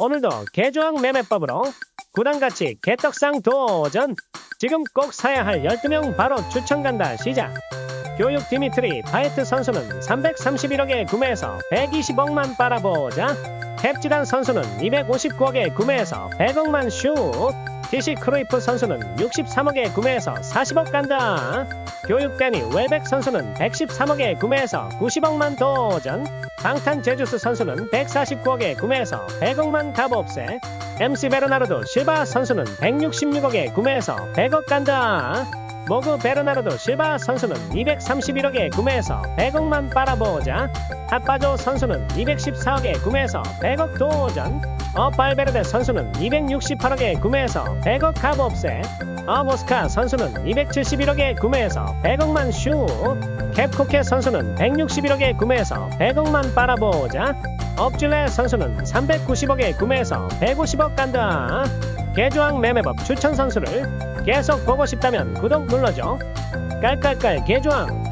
오늘도 개조항 매매법으로 구단가치 개떡상 도전. 지금 꼭 사야 할 12명 바로 추천 간다. 시작. 교육 디미트리 파이트 선수는 331억에 구매해서 120억만 빨아보자. 캡지단 선수는 259억에 구매해서 100억만 슛 디시 크루이프 선수는 63억에 구매해서 40억 간다 교육 데니 웰백 선수는 113억에 구매해서 90억만 도전 방탄 제주스 선수는 149억에 구매해서 100억만 가봅세 MC 베르나르도 실바 선수는 166억에 구매해서 100억 간다 모그 베르나르도 실바 선수는 231억에 구매해서 100억만 빨아보자. 핫바조 선수는 214억에 구매해서 100억 도전. 어발베르데 선수는 268억에 구매해서 100억 가봅세 어모스카 선수는 271억에 구매해서 100억만 슈. 캡코케 선수는 161억에 구매해서 100억만 빨아보자. 업줄레 선수는 390억에 구매해서 150억 간다. 개조항 매매법 추천 선수를 계속 보고 싶다면 구독 눌러줘. 깔깔깔 개조항